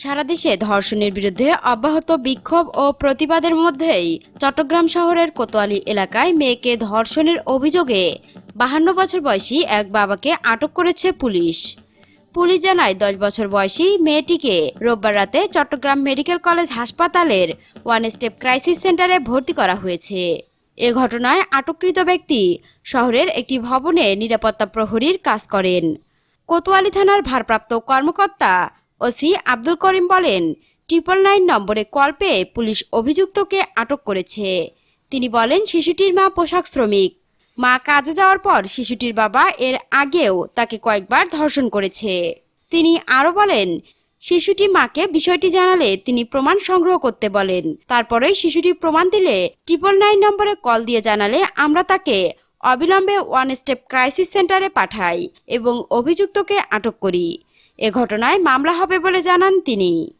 সারা দেশে ধর্ষণের বিরুদ্ধে অব্যাহত বিক্ষোভ ও প্রতিবাদের মধ্যেই চট্টগ্রাম শহরের কোতোয়ালি এলাকায় মেয়েকে ধর্ষণের অভিযোগে বাহান্ন বছর বয়সী এক বাবাকে আটক করেছে পুলিশ। পুলিশ জানায়, দশ বছর বয়সী মেয়েটিকে রোববার রাতে চট্টগ্রাম মেডিকেল কলেজ হাসপাতালের ওয়ান স্টেপ ক্রাইসিস সেন্টারে ভর্তি করা হয়েছে। এ ঘটনায় আটককৃত ব্যক্তি শহরের একটি ভবনে নিরাপত্তা প্রহরীর কাজ করেন। কোতোয়ালি থানার ভারপ্রাপ্ত কর্মকর্তা ওসি আব্দুল করিম বলেন, ট্রিপল নাইন নম্বরে কল পেয়ে পুলিশ অভিযুক্তকে আটক করেছে। তিনি বলেন, শিশুটির মা পোশাক শ্রমিক। মা কাজে যাওয়ার পর শিশুটির বাবা এর আগেও তাকে কয়েকবার ধর্ষণ করেছে। তিনি আরও বলেন, শিশুটি মাকে বিষয়টি জানালে তিনি প্রমাণ সংগ্রহ করতে বলেন। তারপরেই শিশুটি প্রমাণ দিলে ট্রিপল নাইন নম্বরে কল দিয়ে জানালে আমরা তাকে অবিলম্বে ওয়ান স্টেপ ক্রাইসিস সেন্টারে পাঠাই এবং অভিযুক্তকে আটক করি। এ ঘটনায় মামলা হবে বলে জানান তিনি।